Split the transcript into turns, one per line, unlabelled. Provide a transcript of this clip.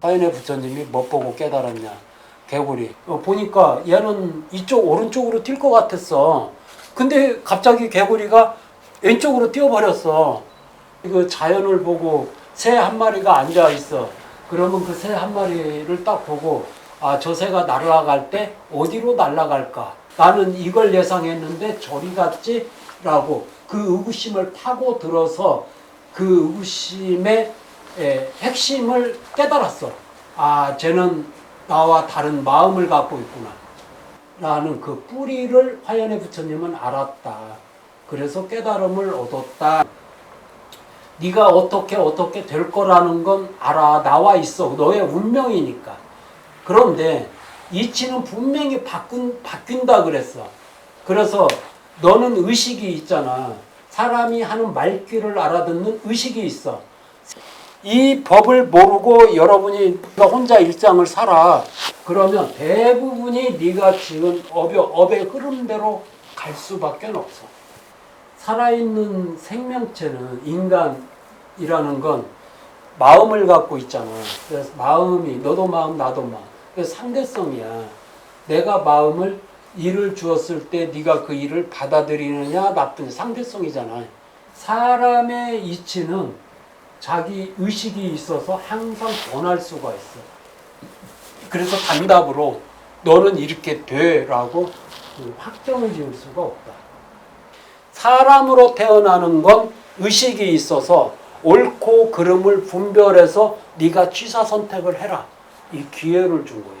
사인의 부처님이 못 보고 깨달았냐. 개구리. 어, 보니까 얘는 이쪽 오른쪽으로 뛸 것 같았어. 근데 갑자기 개구리가 왼쪽으로 뛰어버렸어. 그 자연을 보고 새 한 마리가 앉아 있어. 그러면 그 새 한 마리를 딱 보고 아 저 새가 날아갈 때 어디로 날아갈까? 나는 이걸 예상했는데 저리 갔지라고 그 의구심을 파고 들어서 그 의구심의 에, 핵심을 깨달았어. 아, 쟤는 나와 다른 마음을 갖고 있구나. 라는 그 뿌리를 화연의 부처님은 알았다. 그래서 깨달음을 얻었다. 네가 어떻게 어떻게 될 거라는 건 알아. 나와 있어. 너의 운명이니까. 그런데 이치는 분명히 바꾼, 바뀐다 그랬어. 그래서 너는 의식이 있잖아. 사람이 하는 말귀를 알아듣는 의식이 있어. 이 법을 모르고 여러분이 혼자 일상을 살아. 그러면 대부분이 네가 지금 업의, 업의 흐름대로 갈 수밖에 없어. 살아있는 생명체는 인간이라는 건 마음을 갖고 있잖아. 그래서 마음이 너도 마음 나도 마음. 그래서 상대성이야. 내가 마음을 일을 주었을 때 네가 그 일을 받아들이느냐 나쁜 상대성이잖아. 사람의 이치는 자기 의식이 있어서 항상 변할 수가 있어. 그래서 단답으로 너는 이렇게 돼라고 그 확정을 지을 수가 없다. 사람으로 태어나는 건 의식이 있어서 옳고 그름을 분별해서 네가 취사 선택을 해라. 이 기회를 준 거예요.